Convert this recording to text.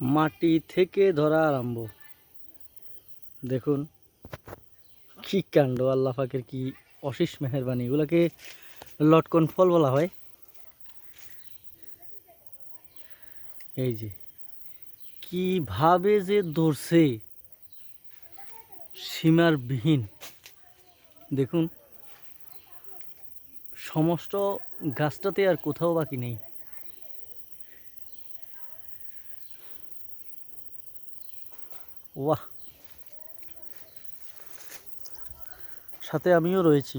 মাটি থেকে ধরা আরম্ভ। দেখুন, কি কাণ্ড, আল্লাহ পাকের কি অশেষ মেহরবানি। এগুলোকে লটকন ফল বলা হয়। এই যে, কীভাবে যে ধরছে, সীমার বিহীন। দেখুন, সমস্ত গাছটাতে আর কোথাও বাকি নেই। বাহ সাথে আমিও রয়েছি।